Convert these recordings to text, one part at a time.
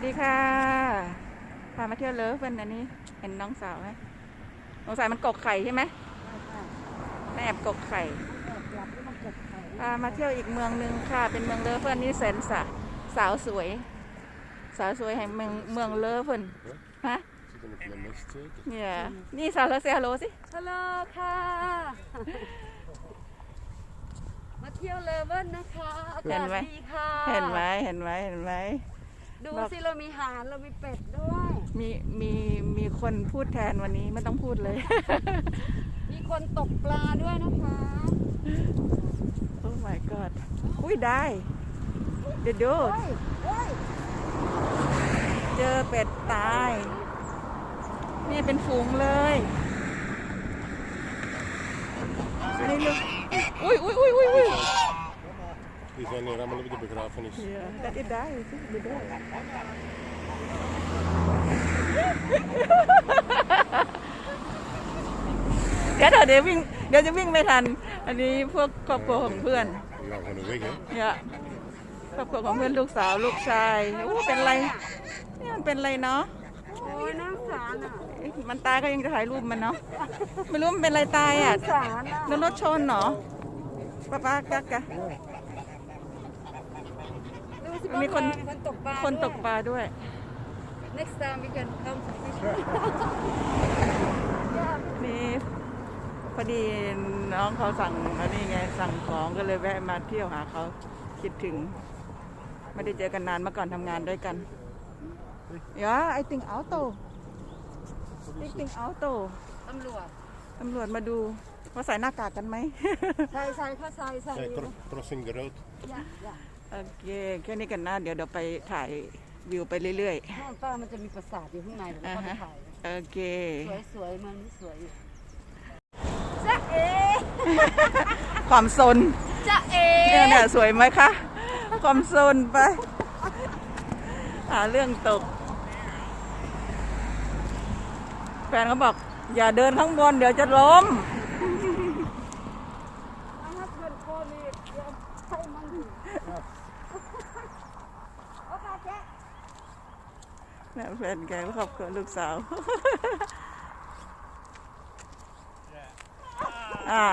วัสดีค่ะ พามาเที่ยวเลิฟเป็นอันนี้ เห็นน้องสาวไหมน้องสาวมันกกไข่ใช่ไหมแอบกกไข่พามาเที่ยวอีกเมืองหนึ่งค่ะ เป็นเมืองเลิฟเฟินนี่เซนสะสาวสวย สาวสวยแห่งเมืองเมืองเลิฟเฟินฮะ Zit er met mijn nest zeker? เนี่ยนี่สาวเซฮัลโหลสิฮัลโหลค่ะ มาเที่ยวเลเวิลนะคะอากาศดีค่ะ เห็นไหมเห็นไหมเห็นไหม ดูสิเรามีห่านเรามีเป็ดด้วย มีมีมีคนพูดแทนวันนี้ไม่ต้องพูดเลย มีคนตกปลาด้วยนะคะโอ้ my god อุ้ยได้ เดี๋ยวดูเฮ้ยเฮ้ยเจอเป็ดตาย นี่เป็นฝูงเลยอันนี้ลูกอุ้ยอุ้ยอุ้ยอุ้ยอุ้ย Die zijn hier allemaal op de begrafenis. Ja, dat is daar, is het? Dit daar. เดี๋ยวเถอะเดี๋ยววิ่งเดี๋ยวจะวิ่งไม่ทัน อันนี้พวกครอบครัวของเพื่อน We gaan gewoon weg, hè? เนี่ยครอบครัวของเพื่อนลูกสาวลูกชายโอ้เป็นไรนี่มันเป็นไรเนาะโอ้ยน่าสารอะเอ๊ะมันตายก็ยังจะถ่ายรูปมันเนาะไม่รู้มันเป็นไรตายอะสารอะโดนรถชนเหรอป้าป้ากักกะ ดูสิมีคนคนตกปลาคนตกปลาด้วยด้วย next time we can come to fish นี่พอดีน้องเขาสั่งอันนี้ไงสั่งของก็เลยแวะมาเที่ยวหาเขาคิดถึง ไม่ได้เจอกันนานเมื่อก่อนทำงานด้วยกันยาไอติงเอาโตไอติงเอาโตตำรวจตำรวจมาดูว่าใส่หน้ากากกันไหมใส่ใส่ค่ะใส่ใส่ Zij kro- crossing the road. อย่าอย่า โอเคแค่นี้กันนะ เดี๋ยวเดี๋ยวไปถ่ายวิวไปเรื่อยห้องป้ามันจะมีปราสาทอยู่ข้างในเดี๋ยวเราเข้าไปถ่ายๆ โอเค สวยสวยๆเมืองนี้สวยอยู่จ๊ะเอ๋ความซนจ๊ะเอ๋เนี่ยเนี่ยสวยไหมคะ ความซนไปหาเรื่องตก แฟนเขาบอก อย่าเดินข้างบน เดี๋ยวจะล้ม My husband called me yeah, Thai monkey โอเคเจ๊ เนี่ยแฟนแกก็ครอบครัวลูกสาว อ่า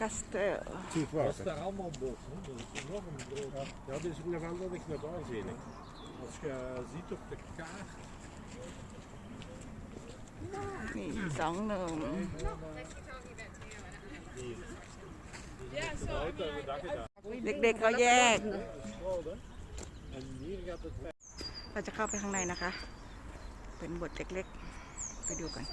กัสเตล Zoet Dat is water. daar allemaal bos. Hè? Dat is enorm groot. Ja, dit is een wandelweg naar daar, zie ik. Als je ziet op de kaart, นี่สอง หนึ่ง nooit dat we dachten dat. เด็กๆเขาแยก Groot, hè? En hier gaat het ver. เราจะเข้าไปข้างในนะคะ เป็นบทเล็กๆ ไปดูกัน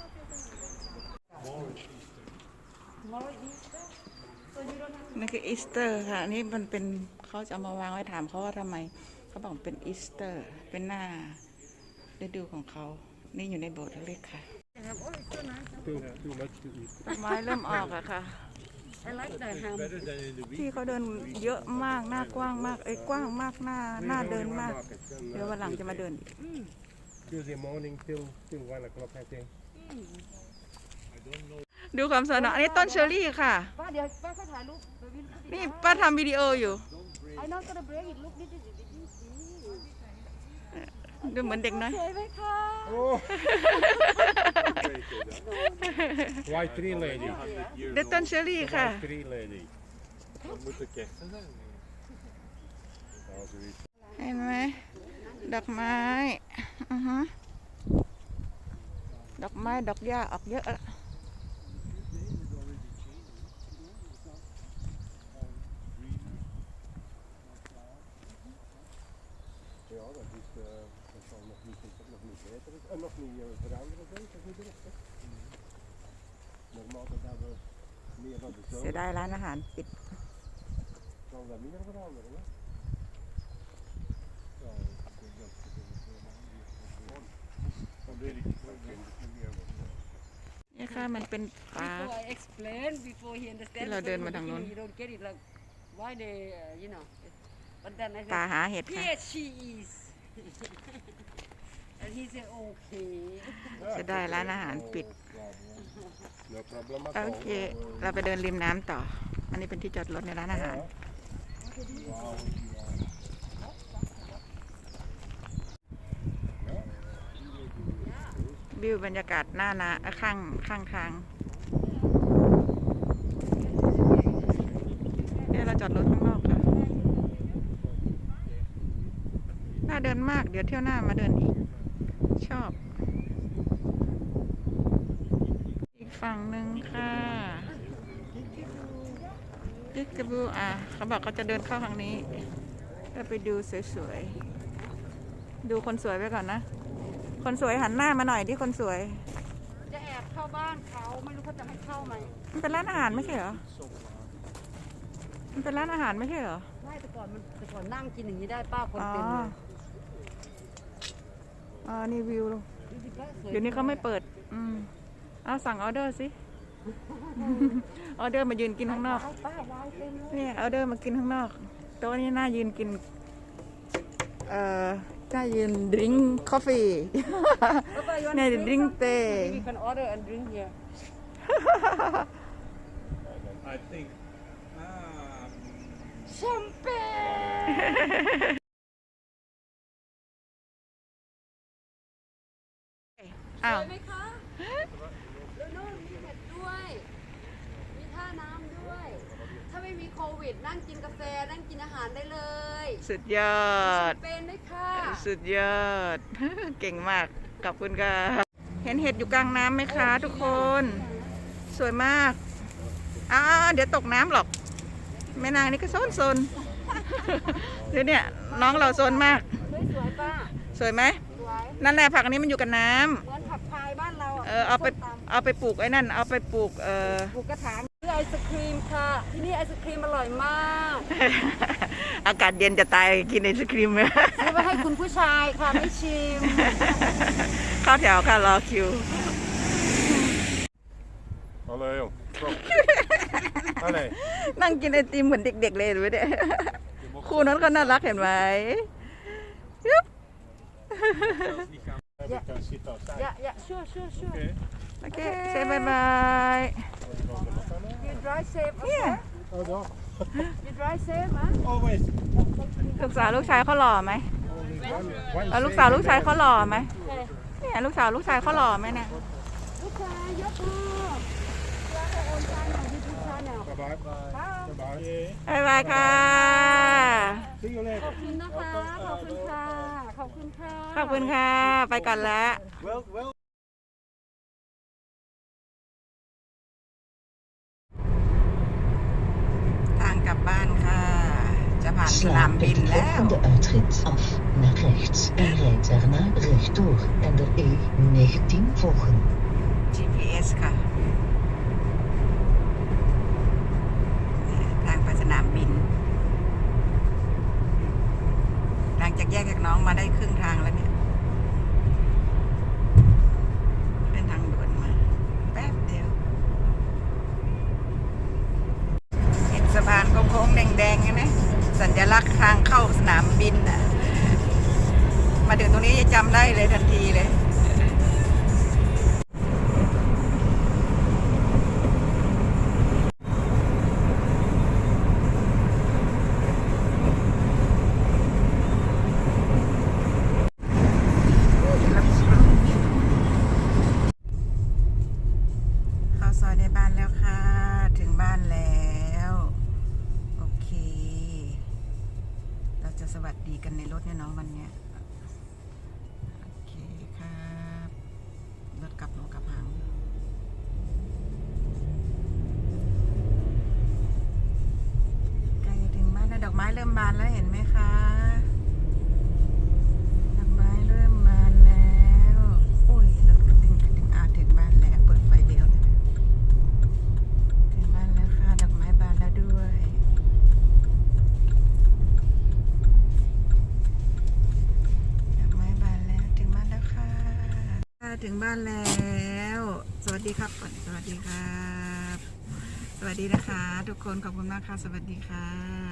นี่คืออีสเตอร์ค่ะ อันนี้มันเป็นเขาจะเอามาวางไว้ถามเขาว่าทำไม เขาบอกเป็นอีสเตอร์ เป็นหน้าฤดูของเขา นี่อยู่ในโบสถ์เล็กๆค่ะ Too, too much to eat. ต้นไม้เริ่มออกอะค่ะ I like the ham Verder dan in de wieg. ที่เขาเดินเยอะมากหน้ากว้างมากเอ้ยกว้างมากหน้าหน้าเดินมาก เดี๋ยววันหลังจะมาเดินอีก Tuesday morning till, till one o'clock, I think. ดูความสวยเนอะอันนี้ต้นเชอร์รี่ค่ะ ป้าเดี๋ยวป้าเขาถ่ายรูปเดี๋ยววินเขานี่ป้าทำวิดีโออยู่ไอ้น้องก็จะ break it look this is this is ดูเหมือนเด็กน้อย สวยไหมคะ Oh! White tree lady. เด็กต้นเชอร์รี่ค่ะ White tree lady. Dat moet de kersen zijn. Ja, zoiets. เห็นไหมดอกไม้อือฮึดอกไม้ดอกหญ้าออกเยอะละ Ja, dat is, eh, dat zal nog niet, dat nog niet beter en nog niet eh, veranderen, denk ik, natuurlijk. hè. Normaal dat we meer van de เสีย zomer, ดายร้านอาหารปิด zal dat minder veranderen. Hè? Ja, ik denk dat het gewoon- Dat weet ik niet, dat ken ik niet meer. นี่ค่ะมันเป็นป่า before I explain before he understand ที่เราเดินมาทางนู้น you don't get it like why they uh, you know but then I ป่า said หาเห็ดค่ะ yes she is and he said okay เสียดายร้านอาหารปิด No problem at โอ all. เค เราไปเดินริมน้ำต่อ อันนี้เป็นที่จอดรถในร้านอาหาร วิวบรรยากาศหน้านาเอ่อข้างข้างทางเนี่ยเราจอดรถข้างนอกค่ะ น่าเดิน มากเดี๋ยวเที่ยวหน้ามาเดินอีก ชอบ อีกฝั่งหนึ่งค่ะจิกกบูอะเขาบอกเขาจะเดินเข้าทางนี้ก็ไปดูสวยๆ ดูคนสวยไปก่อนนะ คนสวยหันหน้ามาหน่อยที่คนสวย จะแอบเข้าบ้านเขาไม่รู้เขาจะให้เข้าไหมมันเป็นร้านอาหารไม่ใช่เหรอ มันเป็นร้านอาหารไม่ใช่เหรอไม่แต่ก่อนมันแต่ก่อนนั่งกินอย่างนี้ได้ป้าคนเต็มเลย อ๋อนี่วิวดูสิป้าสเดี๋ยวนี้เขาไม่เปิด อืมเอาสั่งออเดอร์สิ ออเดอร์มายืนกินข้างนอกป้าป้าวายเต็มเลยเนี่ยออเดอร์มากินข้างนอก โต๊ะนี้น่ายืนกิน เอ่อน่ายืนดริงกาแฟเนี่ย drink tea we can order and drink here I think. Um, แอ้าวสวยไหมคะแล้วนู่นมีเห็ดด้วย มีท่าน้ำด้วย ถ้าไม่มีโควิด นั่งกินกาแฟ นั่งกินอาหารได้เลยสุดยอด เป็นไหมคะ สุดยอด เก่งมาก ขอบคุณค่ะ เห็นเห็ดอยู่กลางน้ำไหมคะ ทุกคน สวยมากอ้าวเดี๋ยวตกน้ำหรอก แม่นางนี่ก็โซนโซนเดี๋ยวเนี่ยน้องเราโซนมาก สวยสวยป้า สวยไหม สวยนั่นแหละผักอันนี้มันอยู่กับน้ำ เหมือน ออเอาไปส้มตำเอาไปปลูกไอ้นั่น เอาไปปลูกเออปลูกกระถางซื้อไอศครีมค่ะ ที่นี่ไอศครีมอร่อยมากอากาศเย็นจะตายกินไอศครีมซื้อไปให้คุณผู้ชายค่ะไม่ชิมเข้าแถวค่ะรอคิว Hallo jong. Kom. Allee. นั่งกินไอติมเหมือนเด็ก ๆ เลยเห็นไหมเนี่ยครูนั้นก็น่ารักเห็นไหมยึบ zelfs niet gaan. Heb ik een zit outside. อย่าอย่าชัวชัวชัว Oké. โอเคเซบายบาย you drive safe เนี่ย Oh, daar. you drive safe มั้ Always. ลูกสาวลูกชายเขาหล่อไหม Only one. one เออลูกสาวลูกชายเขาหล่อไหมโอเคเนี่ยลูกสาวลูกชายเขาหล่อไหมเนี่ย ลูกชายยกมือแล้วก็โอนใจหน่อยที่ลูกชายเนี่ย Bye bye. ค่ะ Bye bye. บายบายค่ะ See you ข later. อบคุณนะคะ ขอบคุณค่ะ ขอบคุณค่ะขอบคุณค่ะ ไปก่อนแล้ว Wel, wel. ทางกลับบ้านค่ะ จะผ่านสนาม Sla บิน op de แล้ว volgende uitrit af naar rechts en rijd daarna rechtdoor en de E19 volgen. GPS ค่ะทางไปสนามบิน หลังจาก แยกจากน้องมาได้ครึ่งทางแล้วเนี่ย ซอยในบ้านแล้วค่ะ ถึงบ้านแล้ว โอเค เราจะสวัสดีกันในรถเนี่ยน้องวันเนี้ยโอเคครับรถกลับหัวกลับหางใกล้ถึงบ้านแล้วดอกไม้เริ่มบานแล้วเห็นไหมคะ ดอกไม้เริ่มบานแล้วอุ้ยรถกระดึงกระดึงอาถึงบ้านแล้ว เปิดไฟเลี้ยวนะถึงบ้านแล้วค่ะ ดอกไม้บานแล้วด้วย ดอกไม้บานแล้ว ถึงบ้านแล้วค่ะค่ะ ถึงบ้านแล้ว สวัสดีครับก่อนสวัสดีครับ สวัสดีนะคะ ทุกคนขอบคุณมากค่ะ สวัสดีค่ะ